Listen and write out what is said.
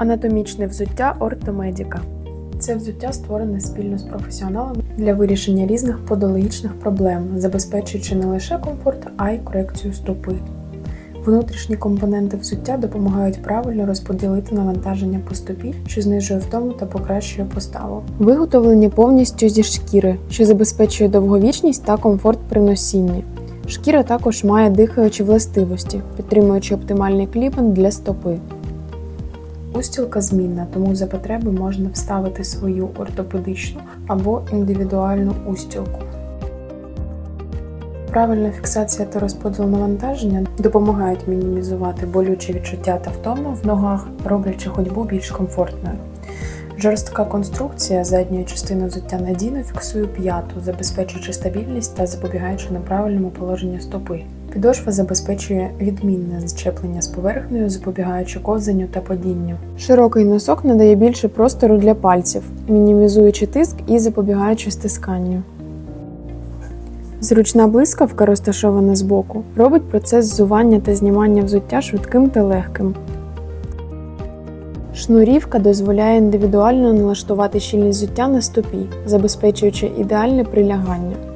Анатомічне взуття ортомедіка. Це взуття створене спільно з професіоналами для вирішення різних подологічних проблем, забезпечуючи не лише комфорт, а й корекцію стопи. Внутрішні компоненти взуття допомагають правильно розподілити навантаження по стопі, що знижує втому та покращує поставу. Виготовлені повністю зі шкіри, що забезпечує довговічність та комфорт при носінні. Шкіра також має дихаючі властивості, підтримуючи оптимальний кліпан для стопи. Устілка змінна, тому за потреби можна вставити свою ортопедичну або індивідуальну устілку. Правильна фіксація та розподіл навантаження допомагають мінімізувати болючі відчуття та втому в ногах, роблячи ходьбу більш комфортною. Жорстка конструкція задньої частини взуття надійно фіксує п'яту, забезпечуючи стабільність та запобігаючи неправильному положенню стопи. Підошва забезпечує відмінне зчеплення з поверхнею, запобігаючи ковзанню та падінню. Широкий носок надає більше простору для пальців, мінімізуючи тиск і запобігаючи стисканню. Зручна блискавка, розташована збоку, робить процес ззування та знімання взуття швидким та легким. Шнурівка дозволяє індивідуально налаштувати щільність взуття на стопі, забезпечуючи ідеальне прилягання.